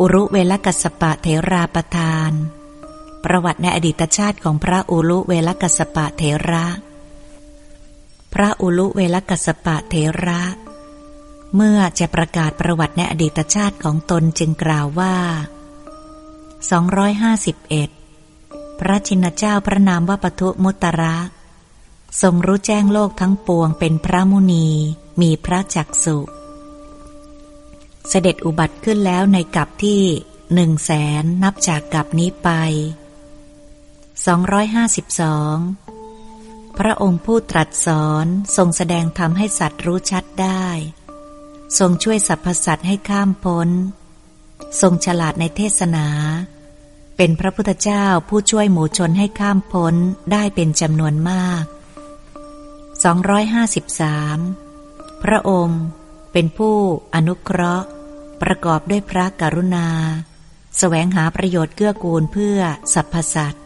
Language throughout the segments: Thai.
อุรุเวลกัสปะเถราประทาน ประวัติในอดีตชาติของพระอุรุเวลกัสปะเถระ พระอุรุเวลกัสปะเถระ เมื่อจะประกาศประวัติในอดีตชาติของตนจึงกล่าวว่า 251 พระชินเจ้าพระนามว่าปทุมุตระ ทรงรู้แจ้งโลกทั้งปวงเป็นพระมุนีมีพระจักสุ เสด็จอุบัติขึ้นแล้วในกับที่หนึ่งแสนนับจากกับนี้ไป 252 พระองค์ผู้ตรัสสอนทรงแสดงธรรมให้สัตว์รู้ชัดได้ ทรงช่วยสรรพสัตว์ให้ข้ามพ้น ทรงฉลาดในเทศนา เป็นพระพุทธเจ้าผู้ช่วยหมู่ชนให้ข้ามพ้นได้เป็นจำนวนมาก 253 พระองค์เป็นผู้อนุเคราะห์ ประกอบด้วยพระกรุณาสแสวงหาประโยชน์เกื้อกูลเพื่อสรรพสัตว์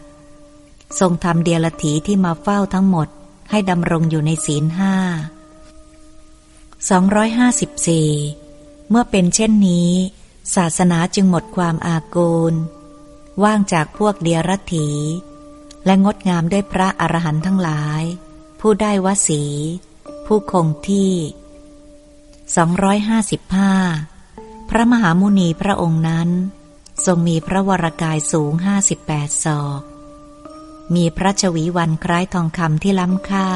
ทรงทำเดียรถีที่มาเฝ้าทั้งหมดให้ดำรงอยู่ในศีลห้า254 เมื่อเป็นเช่นนี้ ศาสนาจึงหมดความอากูล ว่างจากพวกเดียรถี และงดงามด้วยพระอรหันต์ทั้งหลาย ผู้ได้วสี ผู้คงที่ 255 พระมหามุนีพระองค์นั้น ทรงมีพระวรากายสูงห้าสิบแปดศอก มีพระชวีวันคล้ายทองคำที่ล้ำค่า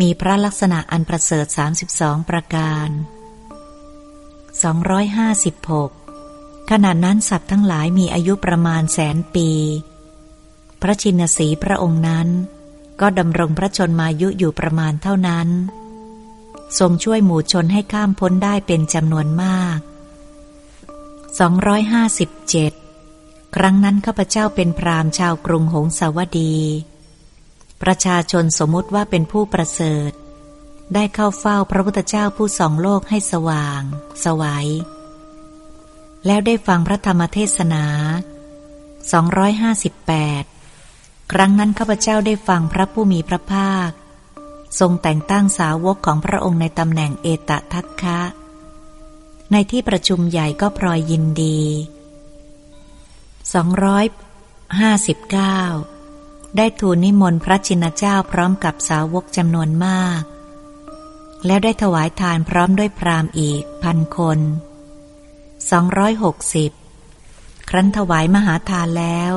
มีพระลักษณะอันประเสริฐสามสิบสองประการสองร้อยห้าสิบหกขณะนั้นสัตว์ทั้งหลายมีอายุประมาณแสนปี พระชินสีพระองค์นั้น ก็ดำรงพระชนมายุอยู่ประมาณเท่านั้น ทรงช่วยหมู่ชนให้ข้ามพ้นได้เป็นจำนวนมาก 257 ครั้งนั้นข้าพเจ้าเป็นพราหม์ชาวกรุงหงสาวดี ประชาชนสมมุติว่าเป็นผู้ประเสริฐ ได้เข้าเฝ้าพระพุทธเจ้าผู้สองโลกให้สว่าง สวัย แล้วได้ฟังพระธรรมเทศนา 258 ครั้งนั้นข้าพเจ้าได้ฟังพระผู้มีพระภาค ทรงแต่งตั้งสาวกของพระองค์ในตำแหน่งเอตทัคคะ ในที่ประชุมใหญ่ก็พลอยยินดี 259 ได้ทูลนิมนต์พระชินเจ้าพร้อมกับสาวกจำนวนมาก แล้วได้ถวายทานพร้อมด้วยพรามอีกพันคน 260 ครั้นถวายมหาทานแล้ว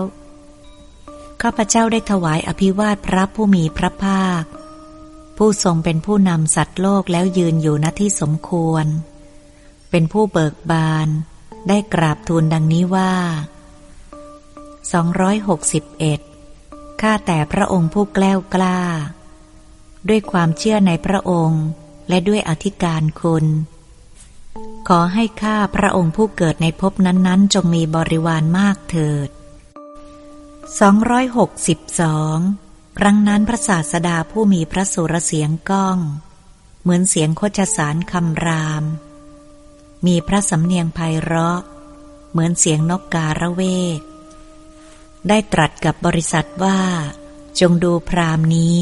ข้าพเจ้าได้ถวายอภิวาทพระผู้มีพระภาค ผู้ทรงเป็นผู้นำสัตว์โลกแล้วยืนอยู่ณที่สมควร เป็นผู้เบิกบาน ได้กราบทูลดังนี้ว่า 261 ข้าแต่พระองค์ผู้แกล้วกล้า ด้วยความเชื่อในพระองค์และด้วยอธิการคุณ ขอให้ข้าพระองค์ผู้เกิดในภพนั้น ๆ จงมีบริวารมากเถิด 262 ครั้งนั้นพระศาสดาผู้มีพระสุรเสียงก้อง เหมือนเสียงโคจสารคำราม มีพระสำเนียงไพเราะ เหมือนเสียงนกการะเวก ได้ตรัสกับบริษัทว่า จงดูพรามนี้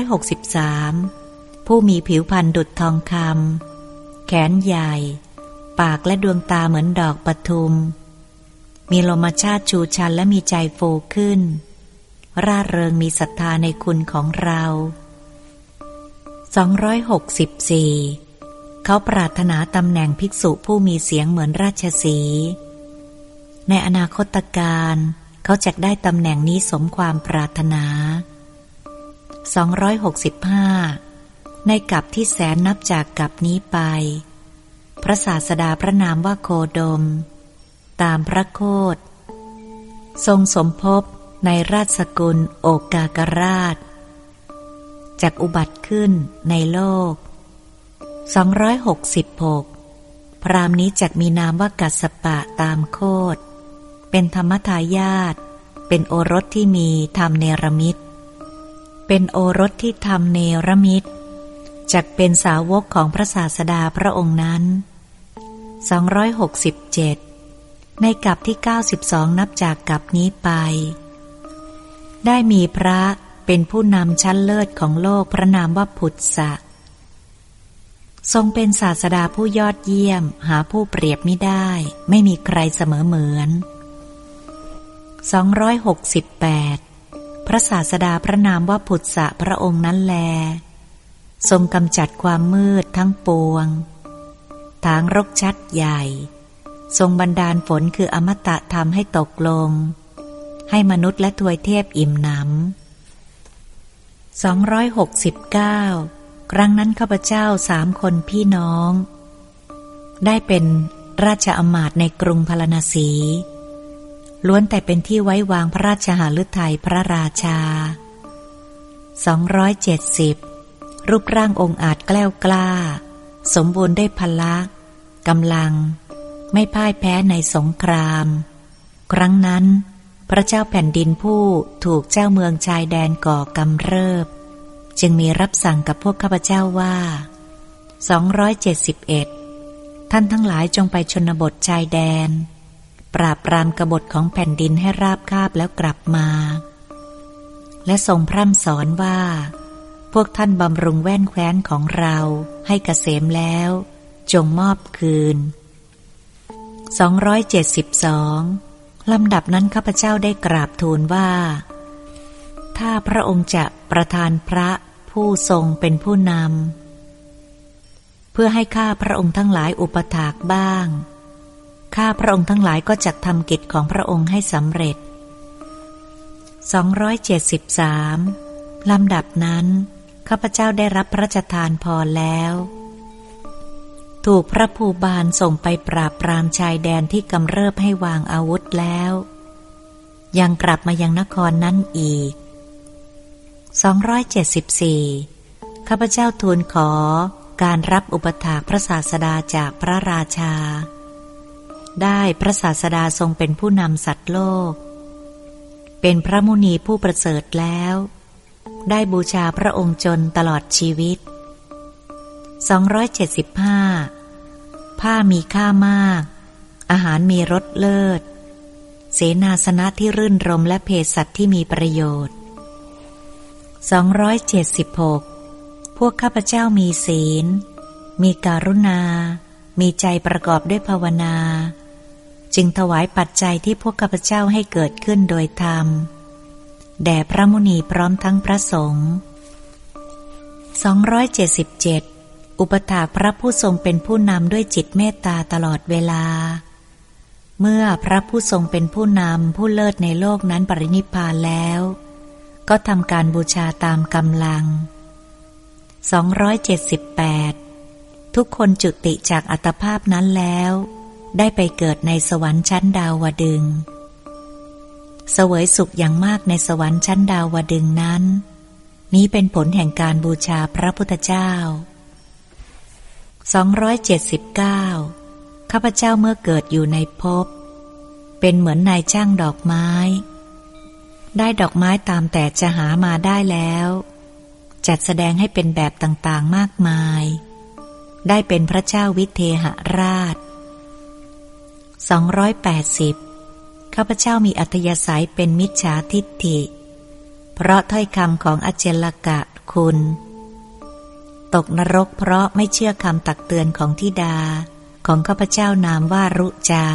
263 ผู้มีผิวพรรณดุจทองคำแขนใหญ่ ปากและดวงตาเหมือนดอกปทุม มีลมชาติชูชันและมีใจโฟขึ้น ร่าเริงมีศรัทธาในคุณของเรา 264 เขาปรารถนาตำแหน่งภิกษุผู้มีเสียงเหมือนราชสี ในอนาคตการเขาจะได้ตำแหน่งนี้สมความปรารถนา 265 ในกับที่แสนนับจากกับนี้ไป พระศาสดาพระนามว่าโคดม ตามพระโคดทรงสมภพ ในราชสกุลโอกากราช จากอุบัติขึ้นในโลก 266 พรามนี้จักมีนามว่ากัสปะตามโคดเป็นธรรมทายาทเป็นโอรสที่มีธรรมเนรมิตเป็นโอรสที่ทำเนรมิตจักเป็นสาวกของพระศาสดาพระองค์นั้น 267 ในกับที่ 92 นับจากกับนี้ไป ได้มีพระเป็นผู้นำชั้นเลิศของโลกพระนามว่าพุทธะทรงเป็นศาสดาผู้ยอดเยี่ยม หาผู้เปรียบไม่ได้ ไม่มีใครเสมอเหมือน 268 พระศาสดาพระนามว่าผุดสะพระองค์นั้นแล ทรงกำจัดความมืดทั้งปวง ทางรกชัดใหญ่ ทรงบันดาลฝนคืออมตะทำให้ตกลง ให้มนุษย์และทวยเทพอิ่มหนำ269 ครั้งนั้นข้าพเจ้าสามคนพี่น้อง ได้เป็นราชอมาตย์ในกรุงพาราณสี ล้วนแต่เป็นที่ไว้วางพระราชหฤทัยพระราชา 270 รูปร่างองค์อาจแกล้วกล้า สมบูรณ์ได้พละกำลัง ไม่พ่ายแพ้ในสงคราม ครั้งนั้น พระเจ้าแผ่นดินผู้ถูกเจ้าเมืองชายแดนก่อกำเริบ จึงมีรับสั่งกับพวกข้าพเจ้าว่า 271 ท่านทั้งหลายจงไปชนบทชายแดน ปราบปรามกบฏของแผ่นดินให้ราบคาบแล้วกลับมา และทรงพร่ำสอนว่า พวกท่านบำรุงแว่นแคว้นของเราให้เกษมแล้ว จงมอบคืน 272 ลำดับนั้นข้าพเจ้าได้กราบทูลว่า ถ้าพระองค์จะประทานพระผู้ทรงเป็นผู้นำ เพื่อให้ข้าพระองค์ทั้งหลายอุปถากบ้าง ข้าพระองค์ทั้งหลายก็จะทำกิจของพระองค์ให้สำเร็จ 273 ลำดับนั้น ข้าพเจ้าได้รับพระราชทานพรแล้ว ถูกพระภูบาลส่งไปปราบปรามชายแดนที่กำเริบให้วางอาวุธแล้ว ยังกลับมายังนครนั้นอีก 274 ข้าพเจ้าทูลขอการรับอุปถากพระศาสดาจากพระราชา ได้พระศาสดาทรงเป็นผู้นำสัตว์โลก เป็นพระมุนีผู้ประเสริฐแล้ว ได้บูชาพระองค์จนตลอดชีวิต 275 ผ้ามีค่ามาก อาหารมีรสเลิศ เสนาสนะที่รื่นรมและเพศสัตว์ที่มีประโยชน์ 276 พวกข้าพเจ้ามีศีล มีการุณา มีใจประกอบด้วยภาวนา จึงถวายปัจจัยที่พวกข้าพเจ้าให้เกิดขึ้นโดยธรรม แด่พระมุนีพร้อมทั้งพระสงฆ์277 อุปถาพระผู้ทรงเป็นผู้นำด้วยจิตเมตตาตลอดเวลา เมื่อพระผู้ทรงเป็นผู้นำผู้เลิศในโลกนั้นปรินิพานแล้ว ก็ทำการบูชาตามกำลัง 278 ทุกคนจุติจากอัตภาพนั้นแล้ว ได้ไปเกิดในสวรรค์ชั้นดาวดึง เสวยสุขอย่างมากในสวรรค์ชั้นดาวดึงนั้น นี้เป็นผลแห่งการบูชาพระพุทธเจ้า 279 ข้าพเจ้าเมื่อเกิดอยู่ในภพ เป็นเหมือนนายช่างดอกไม้ ได้ดอกไม้ตามแต่จะหามาได้แล้ว จัดแสดงให้เป็นแบบต่างๆมากมาย ได้เป็นพระเจ้าวิเทหราช 280 ข้าพเจ้ามีอัธยาศัยเป็นมิจฉาทิฏฐิ เพราะถ้อยคำของอเจลกะคุณ ตกนรกเพราะไม่เชื่อคำตักเตือนของทิดา ของข้าพเจ้านามว่ารุจา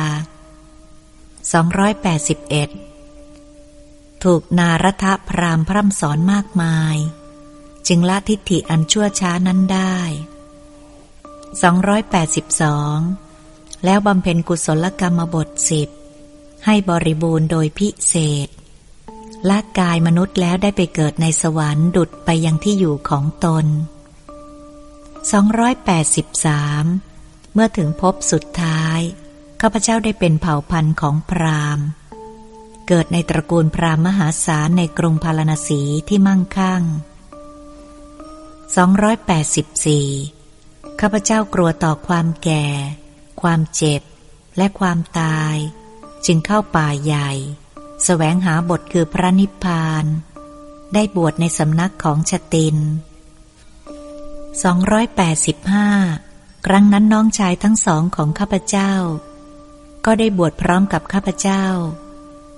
281 ถูกนารทะพรามพร่ำสอนมากมาย จึงละทิฏฐิอันชั่วช้านั้นได้ 282 แล้วบำเพ็ญกุศลกรรมบทสิบให้บริบูรณ์โดยพิเศษละกายมนุษย์แล้วได้ไปเกิดในสวรรค์ดุดไปยังที่อยู่ของตน 283 เมื่อถึงพบสุดท้าย ข้าพเจ้าได้เป็นเผ่าพันธุ์ของพรามณ์ เกิดในตระกูลพราหมณ์มหาศาลในกรุงพาราณสีที่มั่งคั่ง 284 ข้าพเจ้ากลัวต่อความแก่ ความเจ็บ และความตาย จึงเข้าป่าใหญ่สแสวงหาบทคือพระนิพพาน ได้บวชในสำนักของชติน 285 ครั้งนั้นน้องชายทั้งสองของข้าพเจ้า ก็ได้บวชพร้อมกับข้าพเจ้า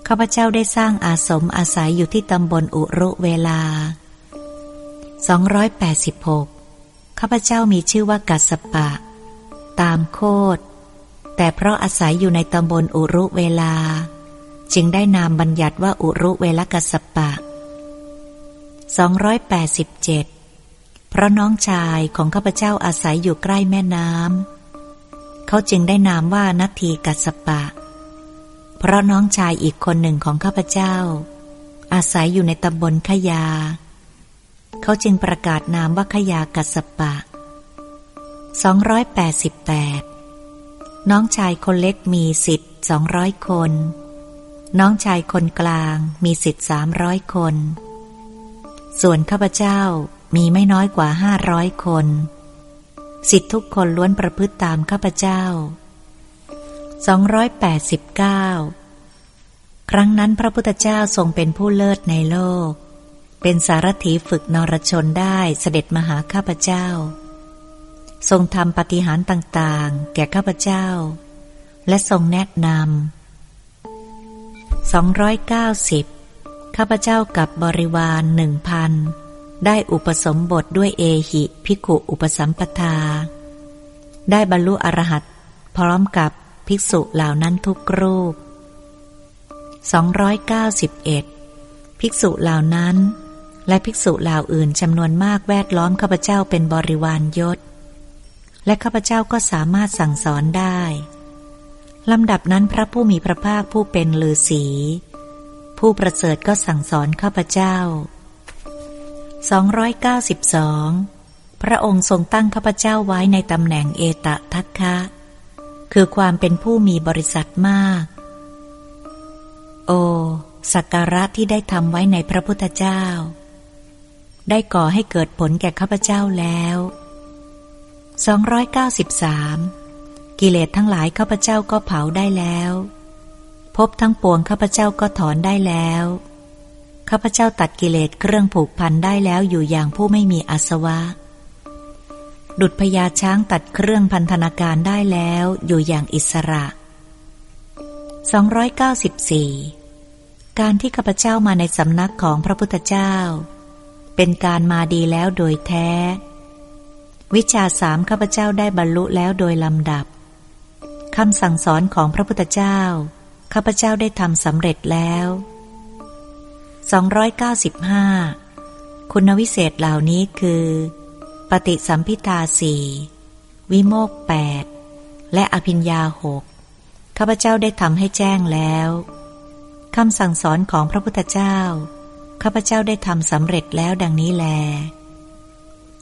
ข้าพเจ้าได้สร้างอาสมอาศัยอยู่ที่ตำบลอุรุเวลา 286 ข้าพเจ้ามีชื่อว่ากัสปะ ตามโคดแต่เพราะอาศัยอยู่ในตำบลอุรุเวลา จึงได้นามบัญญัติว่าอุรุเวลกัสปะ 287 เพราะน้องชายของข้าพเจ้าอาศัยอยู่ใกล้แม่น้ำเขาจึงได้นามว่านัตทีกัสปะ เพราะน้องชายอีกคนหนึ่งของข้าพเจ้า อาศัยอยู่ในตำบลขยา เขาจึงประกาศนามว่าขยากัสปะ 288 น้องชายคนเล็กมีสิทธิ์สองร้อยคน น้องชายคนกลางมีสิทธิ์สามร้อยคน ส่วนข้าพเจ้า มีไม่น้อยกว่าห้าร้อยคน สิทธิทุกคนล้วนประพฤติตามข้าพเจ้า 289 ครั้งนั้นพระพุทธเจ้าทรงเป็นผู้เลิศในโลก เป็นสารถีฝึกนรชนได้เสด็จมาหาข้าพเจ้า ทรงทำปฏิหารต่างๆ แก่ข้าพเจ้า และทรงแนะนำ290 ข้าพเจ้ากับบริวารหนึ่งพัน ได้อุปสมบทด้วยเอหิพิกุอุปสัมปทา ได้บรรลุอรหัตพร้อมกับภิกษุเหล่านั้นทุกรูป 291 ภิกษุเหล่านั้น และภิกษุเหล่าอื่นจำนวนมากแวดล้อมข้าพเจ้าเป็นบริวารยศ และข้าพเจ้าก็สามารถสั่งสอนได้ลำดับนั้นพระผู้มีพระภาคผู้เป็นฤาษีผู้ประเสริฐก็สั่งสอนข้าพเจ้า 292 พระองค์ทรงตั้งข้าพเจ้าไว้ในตำแหน่งเอตะทัคคะ คือความเป็นผู้มีบริษัทมาก โอ สักการะที่ได้ทำไว้ในพระพุทธเจ้า ได้ก่อให้เกิดผลแก่ข้าพเจ้าแล้ว 293 กิเลสทั้งหลายข้าพเจ้าก็เผาได้แล้ว พบทั้งปวงข้าพเจ้าก็ถอนได้แล้ว ข้าพเจ้าตัดกิเลสเครื่องผูกพันได้แล้วอยู่อย่างผู้ไม่มีอาสวะ ดุดพญาช้างตัดเครื่องพันธนาการได้แล้วอยู่อย่างอิสระ 294 การที่ข้าพเจ้ามาในสำนักของพระพุทธเจ้า เป็นการมาดีแล้วโดยแท้ วิชาสามข้าพเจ้าได้บรรลุแล้วโดยลำดับคำสั่งสอนของพระพุทธเจ้าข้าพเจ้าได้ทำสำเร็จแล้ว 295 คุณวิเศษเหล่านี้คือ ปฏิสัมพิทาสี่วิโมกแปดและอภิญญาหกข้าพเจ้าได้ทำให้แจ้งแล้วคำสั่งสอนของพระพุทธเจ้า ข้าพเจ้าได้ทำสำเร็จแล้วดังนี้แล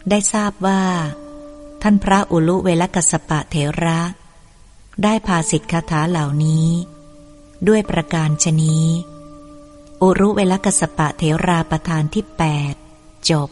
ได้ทราบว่า ท่านพระอุลุเวลกัสปะเถระ ได้พาสิทธิคาถาเหล่านี้ ด้วยประการชนี้ อุรุเวลกสปะเถราประธานที่แปดจบ